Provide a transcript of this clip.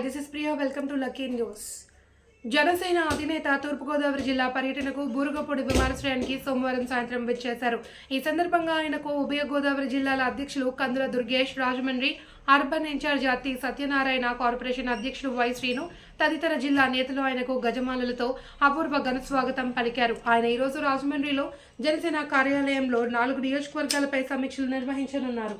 Hi this is Priya welcome to lucky news Janasena అధినేత తూర్పుగోదావరి జిల్లా పర్యటనకు బూరుగపూడి విమానాశ్రయానికి సోమవారం సాయంత్రం విచ్చేశారు. ఈ సందర్భంగా ఆయనకు ఉభయ గోదావరి జిల్లాల అధ్యక్షులు Kandula Durgesh Rajahmundry urban in-charge Atti Satyanarayana corporation అధ్యక్షులు వై శ్రీను తదితర జిల్లా నేతలు ఆయనకు గజమాలలతో అపూర్వ ఘన స్వాగతం పలికారు. ఆయన ఈరోజు రాజమండ్రిలో జనసేన కార్యాలయంలో నాలుగు నియోజకవర్గాలపై సమీక్షలు నిర్వహించనున్నారు.